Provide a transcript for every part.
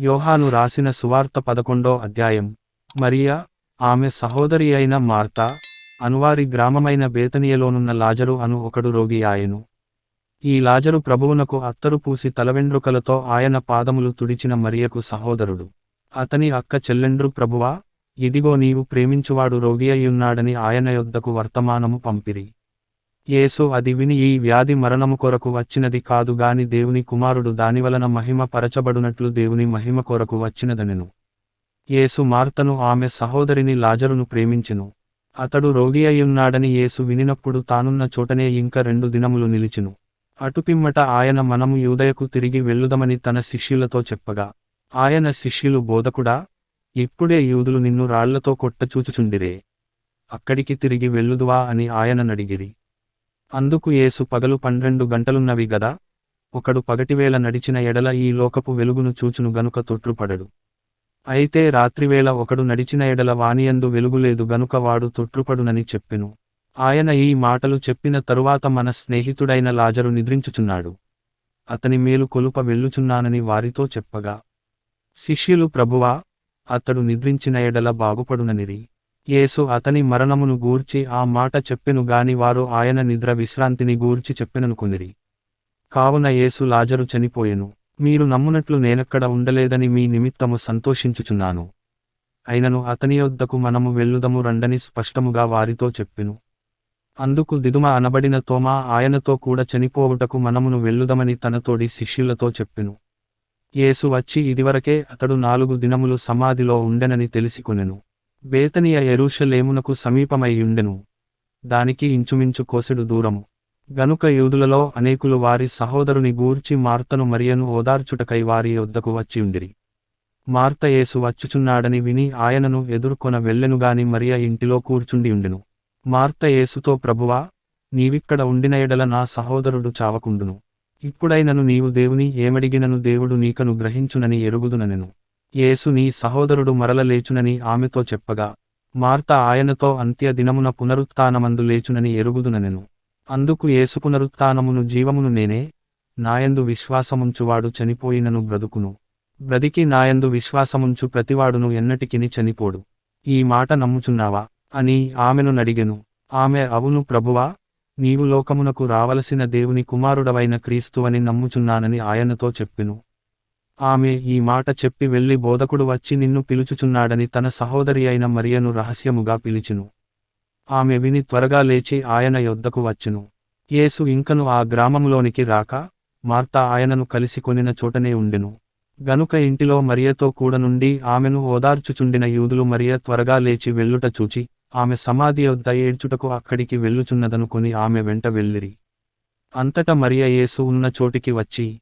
యోహాను రాసిన సువార్త పదకొండో అధ్యాయం. మరియా ఆమె సహోదరి అయిన మార్తా అనువారి గ్రామమైన బేతనియలోనున్న లాజరు అను ఒకడు రోగి ఆయను. ఈ లాజరు ప్రభువునకు అత్తరు పూసి తలవెండ్రుకలతో ఆయన పాదములు తుడిచిన మరియకు సహోదరుడు. అతని అక్క చెల్లెండ్రు ప్రభువా ఇదిగో నీవు ప్రేమించువాడు రోగి అయ్యున్నాడని ఆయన యొద్దకు వర్తమానము పంపిరి. యేసు అది విని ఈ వ్యాధి మరణము కొరకు వచ్చినది కాదు గాని దేవుని కుమారుడు దానివలన మహిమ పరచబడునట్లు దేవుని మహిమ కొరకు వచ్చినదనెను. యేసు మార్తను ఆమె సహోదరిని లాజరును ప్రేమించెను. అతడు రోగి అయ్యున్నాడని యేసు వినినప్పుడు తానున్న చోటనే ఇంక రెండు దినములు నిలిచెను. అటుపిమ్మట ఆయన మనము యూదయకు తిరిగి వెళ్ళుదమని తన శిష్యులతో చెప్పగా ఆయన శిష్యులు బోధకుడా? ఇప్పుడే యూదులు నిన్ను రాళ్ళతో కొట్టచూచుచుండిరే. అక్కడికి తిరిగి వెళ్ళుదువా? అని ఆయననడిగిరి అందుకు యేసు పగలు పన్నెండు గంటలున్నవి గదా ఒకడు పగటివేళ నడిచిన ఎడల ఈ లోకపు వెలుగును చూచును గనుక తొట్రుపడడు. అయితే రాత్రివేళ ఒకడు నడిచిన ఎడల వానియందు వెలుగులేదు గనుక వాడు తొట్రుపడునని చెప్పెను. ఆయన ఈ మాటలు చెప్పిన తరువాత మన స్నేహితుడైన లాజరు నిద్రించుచున్నాడు. అతని మేలు కొలుప వెళ్ళుచున్నానని వారితో చెప్పగా శిష్యులు ప్రభువా అతడు నిద్రించిన ఎడల బాగుపడుననిరి. యేసు అతని మరణమును గూర్చి ఆ మాట చెప్పెను గాని వారు ఆయన నిద్ర విశ్రాంతిని గూర్చి చెప్పెననుకునిరి కావున యేసు లాజరు చనిపోయెను. మీరు నమ్మునట్లు నేనెక్కడ ఉండలేదని మీ నిమిత్తము సంతోషించుచున్నాను. అయినను అతని యొద్దకు మనము వెళ్ళుదము రండని స్పష్టముగా వారితో చెప్పెను. అందుకు దిదుమ అనబడిన తోమా ఆయనతో కూడా చనిపోవుటకు మనమును వెళ్ళుదమని తనతోడి శిష్యులతో చెప్పెను. యేసు వచ్చి ఇదివరకే అతడు నాలుగు దినములు సమాధిలో ఉండెనని తెలిసికొనెను. బేతనియ ఎరూషలేమునకు సమీపమైయుండెను దానికి ఇంచుమించు కోసెడు దూరము గనుక యూదులలో అనేకులు వారి సహోదరుని గూర్చి మార్తను మరియను ఓదార్చుటకై వారి వద్దకు వచ్చియుండిరి. మార్త యేసు వచ్చుచున్నాడని విని ఆయనను ఎదుర్కొన వెళ్ళెనుగాని మరియ ఇంటిలో కూర్చుండి ఉండెను మార్త యేసుతో ప్రభువా నీవిక్కడ ఉండిన ఎడల నా సహోదరుడు చావకుండును. ఇప్పుడైనను నీవు దేవుని ఏమడిగినను దేవుడు నీకను గ్రహించునని ఎరుగుదుననెను. యేసు నీ సహోదరుడు మరల లేచునని ఆమెతో చెప్పగా మార్త ఆయనతో అంత్య దినమున లేచునని ఎరుగుదుననెను అందుకు యేసు పునరుత్నమును జీవమును నేనే నాయందు విశ్వాసముంచువాడు చనిపోయినను బ్రతుకును. బ్రతికి నాయందు విశ్వాసముంచు ప్రతివాడును ఎన్నటికిని చనిపోడు. ఈ మాట నమ్ముచున్నావా? అని ఆమెను నడిగెను. ఆమె అవును ప్రభువా నీవు లోకమునకు రావలసిన దేవుని కుమారుడవైన క్రీస్తువని నమ్ముచున్నానని ఆయనతో చెప్పెను. ఆమె ఈ మాట చెప్పి వెళ్ళి బోధకుడు వచ్చి నిన్ను పిలుచుచున్నాడని తన సహోదరి అయిన మరియను రహస్యముగా పిలిచిను. ఆమె విని త్వరగా లేచి ఆయన యొద్దకు వచ్చును. యేసు ఇంకను ఆ గ్రామంలోనికి రాక మార్త ఆయనను కలిసి కొనిన చోటనే ఉండెను. గనుక ఇంటిలో మరియతో కూడనుండి ఆమెను ఓదార్చుచుండిన యూదులు మరియ త్వరగా లేచి వెళ్ళుట చూచి ఆమె సమాధి యొద్ద ఏడ్చుటకు అక్కడికి వెళ్ళుచున్నదనుకొని ఆమె వెంట వెళ్ళిరి. అంతట మరియ యేసు ఉన్న చోటికి వచ్చి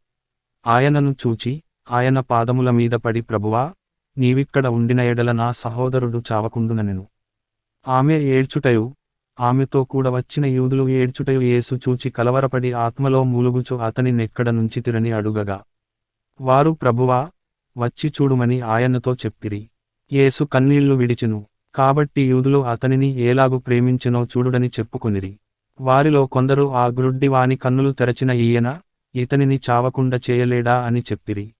ఆయనను చూచి ఆయన పాదముల మీద పడి ప్రభువా నీవిక్కడ ఉండిన ఎడల నా సహోదరుడు చావకుండుననెను. ఆమె ఏడ్చుటయు ఆమెతో కూడా వచ్చిన యూదులు ఏడ్చుటయు యేసు చూచి కలవరపడి ఆత్మలో మూలుగుచు అతని నెక్కడ నుంచి తిరని అడుగగా. వారు ప్రభువా వచ్చి చూడుమని ఆయనతో చెప్పిరి. యేసు కన్నీళ్ళు విడిచెను. కాబట్టి యూదులు అతనిని ఏలాగు ప్రేమించెనో చూడుడని చెప్పుకునిరి. వారిలో కొందరు ఆ గ్రుడ్డి వాని కన్నులు తెరచిన ఈయన ఇతనిని చావకుండా చేయలేడా అని చెప్పిరి.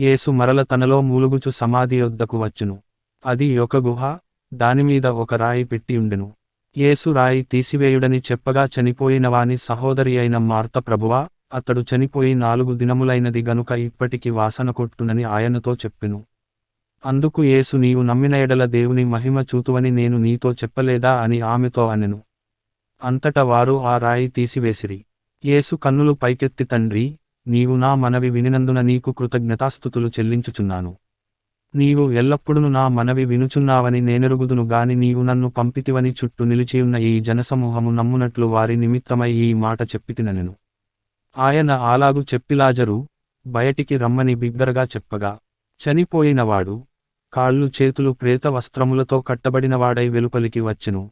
యేసు మరల తనలో మూలుగుచు సమాధి యొద్దకు వచ్చును. అది ఒక గుహ దానిమీద ఒక రాయి పెట్టి ఉండెను. యేసు రాయి తీసివేయుడని చెప్పగా చనిపోయినవాని సహోదరి అయిన మార్త ప్రభువా అతడు చనిపోయి నాలుగు దినములైనది గనుక ఇప్పటికి వాసన కొట్టునని ఆయనతో చెప్పెను. అందుకు యేసు నీవు నమ్మిన ఎడల దేవుని మహిమ చూతువని నేను నీతో చెప్పలేదా అని ఆమెతో అనెను. అంతట వారు ఆ రాయి తీసివేసిరి. యేసు కన్నులు పైకెత్తి తండ్రి నీవు నా మనవి వినినందున నీకు కృతజ్ఞతాస్థుతులు చెల్లించుచున్నాను. నీవు ఎల్లప్పుడూ నా మనవి వినుచున్నావని నేనెరుగుదును గాని నీవు నన్ను పంపితివని చుట్టూ నిలిచియున్న ఈ జనసమూహము నమ్మునట్లు వారి నిమిత్తమై ఈ మాట చెప్పితినెను. ఆయన అలాగు చెప్పిలాజరు బయటికి రమ్మని బిగ్గరగా చెప్పగా చనిపోయినవాడు కాళ్ళు చేతులు ప్రేత వస్త్రములతో కట్టబడినవాడై వెలుపలికి వచ్చెను.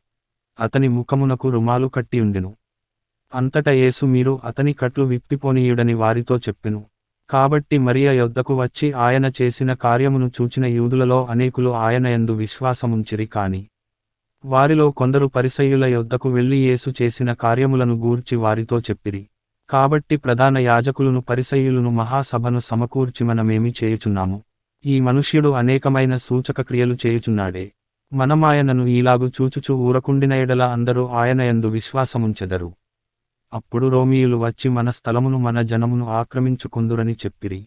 అతని ముఖమునకు రుమాలు కట్టియుండెను. అంతట యేసు మీరు అతని కట్లు విప్పిపోనీయుడని వారితో చెప్పెను. కాబట్టి మరియ యొద్దకు వచ్చి ఆయన చేసిన కార్యమును చూచిన యూదులలో అనేకులు ఆయన యందు విశ్వాసముంచిరి కాని. వారిలో కొందరు పరిసయ్యుల యొద్దకు వెళ్ళి యేసు చేసిన కార్యములను గూర్చి వారితో చెప్పిరి. కాబట్టి ప్రధాన యాజకులను పరిసయ్యులను మహాసభను సమకూర్చి మనమేమి చేయుచున్నాము? ఈ మనుష్యుడు అనేకమైన సూచక క్రియలు చేయుచున్నాడే. మనమాయనను ఈలాగు చూచుచు ఊరకుండిన ఎడల అందరూ ఆయన యందు విశ్వాసముంచెదరు. అప్పుడు రోమియులు వచ్చి మన స్థలమును మన జనమును ఆక్రమించుకుందురని చెప్పిరి.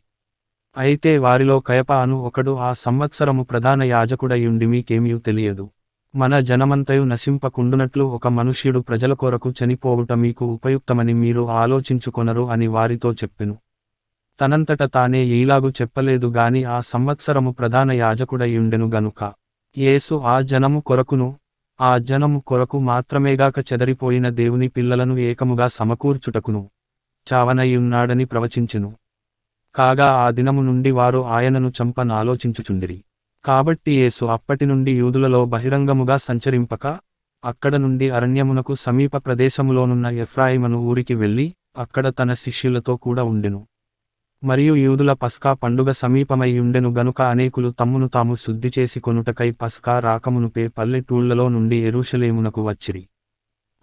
అయితే వారిలో కయప అను ఒకడు ఆ సంవత్సరము ప్రధాన యాజకుడయుండి మీకేమీ తెలియదు. మన జనమంతయు నశింపకుండునట్లు ఒక మనుష్యుడు ప్రజల కొరకు చనిపోవుట మీకు ఉపయుక్తమని మీరు ఆలోచించుకొనరు అని వారితో చెప్పెను. తనంతట తానే ఈలాగు చెప్పలేదు గాని ఆ సంవత్సరము ప్రధాన యాజకుడయుండెను గనుక. యేసు ఆ జనము కొరకును ఆ జనము కొరకు మాత్రమేగాక చెదరిపోయిన దేవుని పిల్లలను ఏకముగా సమకూర్చుటకును. చావనయ్యున్నాడని ప్రవచించెను. కాగా ఆ దినము నుండి వారు ఆయనను చంపనాలోచించుచుండిరి కాబట్టి యేసు అప్పటి నుండి యూదులలో బహిరంగముగా సంచరింపక అక్కడ నుండి అరణ్యమునకు సమీప ప్రదేశములోనున్న ఎఫ్రాయిమను ఊరికి వెళ్ళి అక్కడ తన శిష్యులతో కూడా ఉండెను. మరియు యూదుల పస్కా పండుగ సమీపమై ఉండెను గనుక అనేకులు తమ్మును తాము శుద్ధి చేసి కొనుటకై పస్కా రాకమునుపే పల్లెటూళ్ళలో నుండి ఎరుషలేమునకు వచ్చిరి.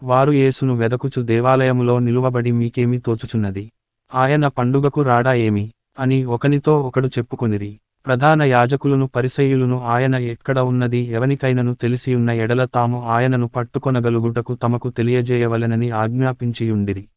వారు యేసును వెదకుచు దేవాలయములో నిలువబడి మీకేమి తోచుచున్నది? ఆయన పండుగకు రాడా ఏమి? అని ఒకనితో ఒకడు చెప్పుకొనిరి. ప్రధాన యాజకులను పరిసయులను ఆయన ఎక్కడ ఉన్నది? ఎవనికైనను తెలిసియున్న ఎడల తాము ఆయనను పట్టుకొనగలుగుటకు తమకు తెలియజేయవలెనని ఆజ్ఞాపించియుండిరి.